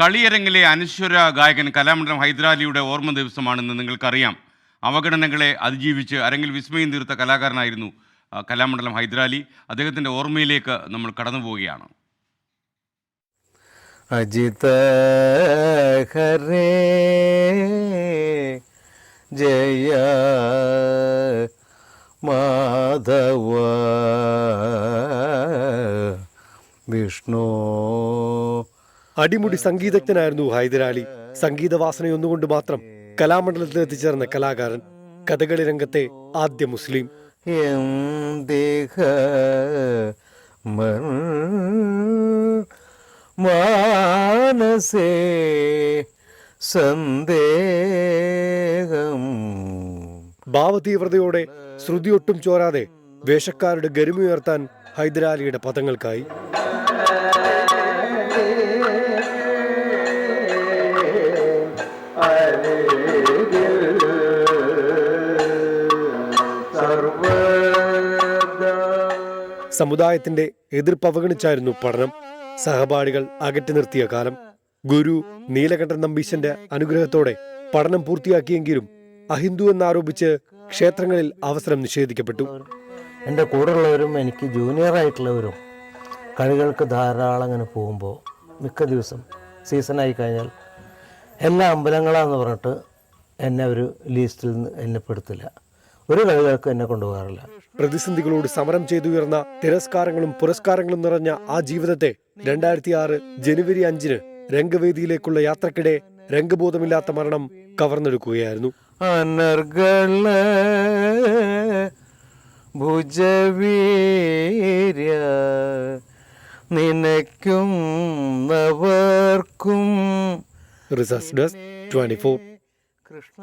കളിയരങ്ങിലെ അനശ്വര ഗായകൻ കലാമണ്ഡലം ഹൈദരാലിയുടെ ഓർമ്മ ദിവസമാണെന്ന് നിങ്ങൾക്കറിയാം. അവഗണനകളെ അതിജീവിച്ച് അരങ്ങിൽ വിസ്മയം തീർത്ത കലാകാരനായിരുന്നു കലാമണ്ഡലം ഹൈദരാലി. അദ്ദേഹത്തിന്റെ ഓർമ്മയിലേക്ക് നമ്മൾ കടന്നു പോവുകയാണ്. അജിത ജയ മാധവ വിഷ്ണു അടിമുടി സംഗീതജ്ഞനായിരുന്നു ഹൈദരാലി സംഗീതവാസനയൊന്നുകൊണ്ട് മാത്രം കലാമണ്ഡലത്തിൽ എത്തിച്ചേർന്ന കലാകാരൻ കഥകളി രംഗത്തെ ആദ്യ മുസ്ലിം. മാനസേ സന്ദേഹം. ഭാവതീവ്രതയോടെ ശ്രുതിയൊട്ടും ചോരാതെ വേഷക്കാരുടെ ഗരിമയുയർത്താൻ ഹൈദരാലിയുടെ പദങ്ങൾക്കായി. സമുദായത്തിന്റെ എതിർപ്പ് അവഗണിച്ചായിരുന്നു പഠനം. സഹപാഠികൾ അകറ്റി നിർത്തിയ കാലം. ഗുരു നീലകണ്ഠൻ നമ്പീശന്റെ അനുഗ്രഹത്തോടെ പഠനം പൂർത്തിയാക്കിയെങ്കിലും അഹിന്ദു എന്നാരോപിച്ച് ക്ഷേത്രങ്ങളിൽ അവസരം നിഷേധിക്കപ്പെട്ടു. എന്റെ കൂടെയുള്ളവരും എനിക്ക് ജൂനിയർ ആയിട്ടുള്ളവരും കളികൾക്ക് ധാരാളം അങ്ങനെ പോകുമ്പോൾ മിക്ക ദിവസം സീസണായി കഴിഞ്ഞാൽ എല്ലാ അമ്പലങ്ങളാന്ന് പറഞ്ഞിട്ട് എന്നെ ഒരു ലിസ്റ്റിൽ നിന്ന് എന്നെ പെടുത്തില്ല. ഒരു കളികൾക്ക് എന്നെ കൊണ്ടുപോകാറില്ല. പ്രതിസന്ധികളോട് സമരം ചെയ്തുയർന്ന തിരസ്കാരങ്ങളും പുരസ്കാരങ്ങളും നിറഞ്ഞ ആ ജീവിതത്തെ രണ്ടായിരത്തി ആറ് ജനുവരി അഞ്ചിന് രംഗവേദിയിലേക്കുള്ള യാത്രക്കിടെ രംഗബോധമില്ലാത്ത മരണം കവർന്നെടുക്കുകയായിരുന്നു. അനർഗള ഭുജവീര്യ നിനയ്ക്കും നവർക്കും research desk twenty four. Krishna